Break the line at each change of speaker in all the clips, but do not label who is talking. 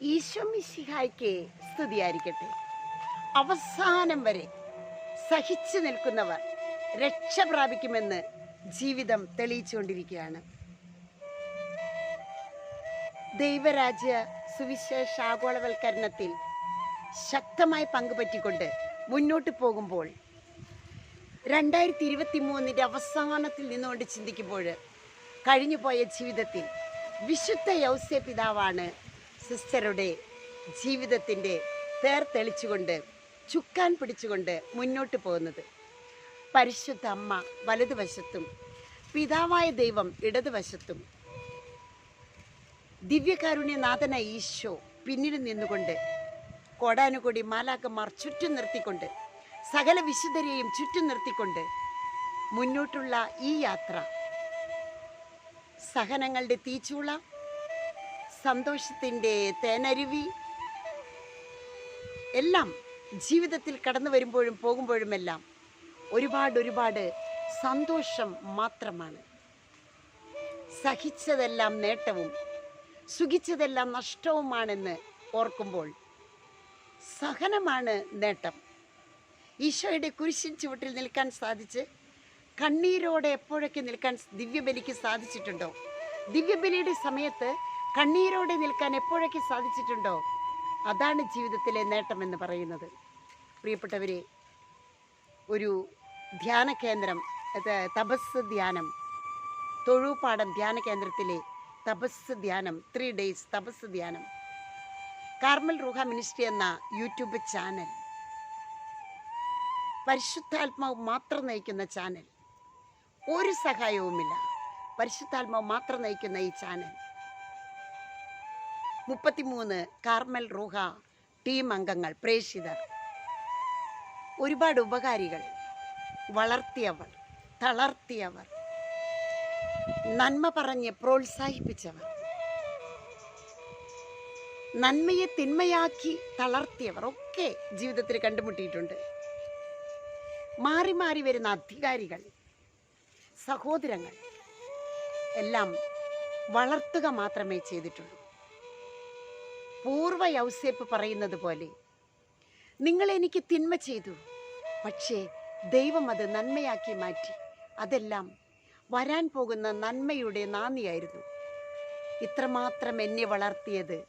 ഈശ്വമിശിഹായ്ക്ക് സ്തുതിയായിരിക്കട്ടെ. അവസാനം വരെ സഹിച്ചു നിൽക്കുന്നവർ രക്ഷ പ്രാപിക്കുമെന്ന് ജീവിതം തെളിയിച്ചുകൊണ്ടിരിക്കുകയാണ്. ദൈവരാജ്യ സുവിശേഷ ആഗോളവൽക്കരണത്തിൽ ശക്തമായി പങ്കുപറ്റിക്കൊണ്ട് മുന്നോട്ട് പോകുമ്പോൾ രണ്ടായിരത്തി ഇരുപത്തി മൂന്നിന്റെ അവസാനത്തിൽ നിന്നുകൊണ്ട് ചിന്തിക്കുമ്പോൾ കഴിഞ്ഞുപോയ ജീവിതത്തിൽ വിശുദ്ധ യൗസ്യ പിതാവാണ് സിസ്റ്ററുടെ ജീവിതത്തിന്റെ തേർ തെളിച്ചുകൊണ്ട് ചുക്കാൻ പിടിച്ചുകൊണ്ട് മുന്നോട്ട് പോകുന്നത്. പരിശുദ്ധ അമ്മ വലതുവശത്തും പിതാവായ ദൈവം ഇടതുവശത്തും. ദിവ്യകാരുണ്യനാഥന ഈശോ പിന്നിൽ നിന്നുകൊണ്ട് കോടാനുകൂടി മാലാക്കന്മാർ ചുറ്റും നിർത്തിക്കൊണ്ട് സകല വിശുദ്ധരെയും ചുറ്റും നിർത്തിക്കൊണ്ട് മുന്നോട്ടുള്ള ഈ യാത്ര. സഹനങ്ങളുടെ തീച്ചൂള സന്തോഷത്തിന്റെ തേനരുവി. എല്ലാം ജീവിതത്തിൽ കടന്നു വരുമ്പോഴും പോകുമ്പോഴുമെല്ലാം ഒരുപാട് ഒരുപാട് സന്തോഷം മാത്രമാണ്. സഹിച്ചതെല്ലാം നേട്ടവും സുഖിച്ചതെല്ലാം നഷ്ടവുമാണെന്ന് ഓർക്കുമ്പോൾ സഹനമാണ് നേട്ടം. ഈശോയുടെ കുരിശിൻ ചുവട്ടിൽ നിൽക്കാൻ സാധിച്ച് കണ്ണീരോടെ എപ്പോഴൊക്കെ നിൽക്കാൻ ദിവ്യബലിക്ക് സാധിച്ചിട്ടുണ്ടോ? ദിവ്യബലിയുടെ സമയത്ത് കണ്ണീരോടെ നിൽക്കാൻ എപ്പോഴൊക്കെ സാധിച്ചിട്ടുണ്ടോ? അതാണ് ജീവിതത്തിലെ നേട്ടമെന്ന് പറയുന്നത്. പ്രിയപ്പെട്ടവരെ ഒരു ധ്യാന കേന്ദ്രം തപസ് ധ്യാനം തൊഴുപാടം ധ്യാന കേന്ദ്രത്തിലെ തപസ് ധ്യാനം ത്രീ ഡേയ്സ് തപസ് ധ്യാനം. കാർമൽ റൂഹ മിനിസ്ട്രി എന്ന യൂട്യൂബ് ചാനൽ പരിശുദ്ധാത്മാവ് മാത്രം നയിക്കുന്ന ചാനൽ ഒരു സഹായവുമില്ല. പരിശുദ്ധാത്മാവ് മാത്രം നയിക്കുന്ന ഈ ചാനൽ മുപ്പത്തിമൂന്ന് കാർമൽ റൂഹ ടീം അംഗങ്ങൾ പ്രേഷിതർ ഒരുപാട് ഉപകാരികൾ. വളർത്തിയവർ തളർത്തിയവർ. നന്മ പറഞ്ഞ് പ്രോത്സാഹിപ്പിച്ചവർ. നന്മയെ തിന്മയാക്കി തളർത്തിയവർ ഒക്കെ ജീവിതത്തിൽ കണ്ടുമുട്ടിയിട്ടുണ്ട്. മാറി മാറി വരുന്ന അധികാരികൾ സഹോദരങ്ങൾ എല്ലാം വളർത്തുക മാത്രമേ ചെയ്തിട്ടുള്ളൂ. പൂർവ യൗസേപ്പ് പറയുന്നത് പോലെ. നിങ്ങൾ എനിക്ക് തിന്മ ചെയ്തു. പക്ഷേ ദൈവം അത് നന്മയാക്കി മാറ്റി. അതെല്ലാം വരാൻ പോകുന്ന നന്മയുടെ നാന്ദിയായിരുന്നു ഇത്രമാത്രം എന്നെ വളർത്തിയത്.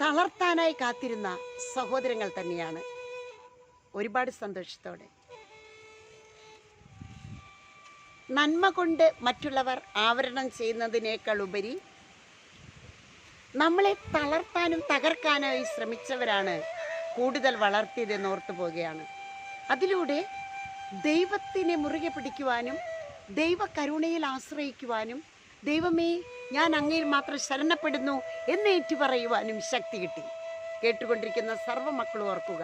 തളർത്താനായി കാത്തിരുന്ന സഹോദരങ്ങൾ തന്നെയാണ്. ഒരുപാട് സന്തോഷത്തോടെ. നന്മ കൊണ്ട് മറ്റുള്ളവർ ആവരണം ചെയ്യുന്നതിനേക്കാൾ ഉപരി നമ്മളെ തളർത്താനും തകർക്കാനായി ശ്രമിച്ചവരാണ് കൂടുതൽ വളർത്തിയതെന്ന് ഓർത്തു പോവുകയാണ്. അതിലൂടെ ദൈവത്തിനെ മുറുകെ പിടിക്കുവാനും ദൈവ കരുണയിൽ ആശ്രയിക്കുവാനും ദൈവമേ ഞാൻ അങ്ങയിൽ മാത്രം ശരണപ്പെടുന്നു എന്ന് ഏറ്റുപറയുവാനും ശക്തി കിട്ടി. കേട്ടുകൊണ്ടിരിക്കുന്ന സർവ മക്കളും ഓർക്കുക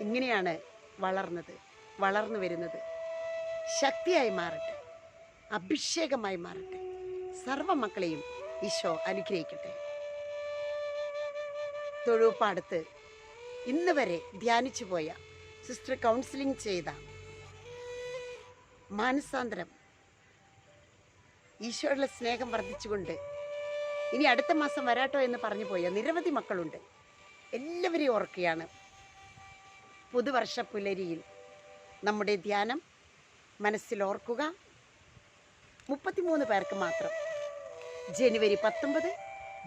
ഇങ്ങനെയാണ് വളർന്നത് വളർന്നു വരുന്നത്. ശക്തിയായി മാറട്ടെ അഭിഷേകമായി മാറട്ടെ. സർവ മക്കളെയും ഈശോ അനുഗ്രഹിക്കട്ടെ. തൊഴുപ്പാടത്ത് ഇന്ന് വരെ ധ്യാനിച്ചു പോയ സിസ്റ്റർ കൗൺസിലിംഗ് ചെയ്ത മാനസാന്തരം ഈശോയുടെ സ്നേഹം വർദ്ധിച്ചുകൊണ്ട് ഇനി അടുത്ത മാസം വരാട്ടോ എന്ന് പറഞ്ഞു പോയ നിരവധി മക്കളുണ്ട്. എല്ലാവരെയും ഓർക്കുകയാണ്. പുതുവർഷ പുലരിയിൽ നമ്മുടെ ധ്യാനം മനസ്സിൽ ഓർക്കുക. മുപ്പത്തിമൂന്ന് പേർക്ക് മാത്രം ജനുവരി പത്തൊമ്പത്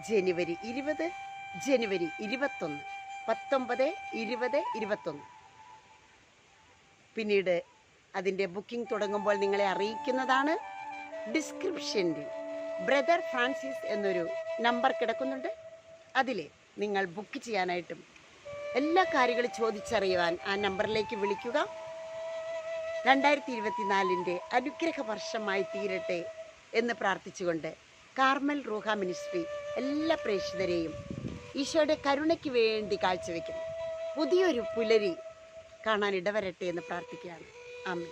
ജനുവരി ഇരുപത് ജനുവരി ഇരുപത്തൊന്ന്. പത്തൊമ്പത് ഇരുപത് ഇരുപത്തൊന്ന്. പിന്നീട് അതിന്റെ ബുക്കിംഗ് തുടങ്ങുമ്പോൾ നിങ്ങളെ അറിയിക്കുന്നതാണ് ഡിസ്ക്രിപ്ഷനിൽ ബ്രദർ ഫ്രാൻസിസ് എന്നൊരു നമ്പർ കിടക്കുന്നുണ്ട്. അതിൽ നിങ്ങൾ ബുക്ക് ചെയ്യാനായിട്ടും എല്ലാ കാര്യങ്ങളും ചോദിച്ചറിയുവാൻ ആ നമ്പറിലേക്ക് വിളിക്കുക. രണ്ടായിരത്തി ഇരുപത്തിനാലിന്റെ അനുഗ്രഹ വർഷമായി തീരട്ടെ എന്ന് പ്രാർത്ഥിച്ചുകൊണ്ട് കാർമൽ റൂഹ മിനിസ്ട്രി എല്ലാ പ്രേക്ഷിതരെയും ഈശോയുടെ കരുണയ്ക്ക് വേണ്ടി കാഴ്ചവെക്കുന്നു. പുതിയൊരു പുലരി കാണാൻ ഇടവരട്ടെ എന്ന് പ്രാർത്ഥിക്കുകയാണ്. ആമേ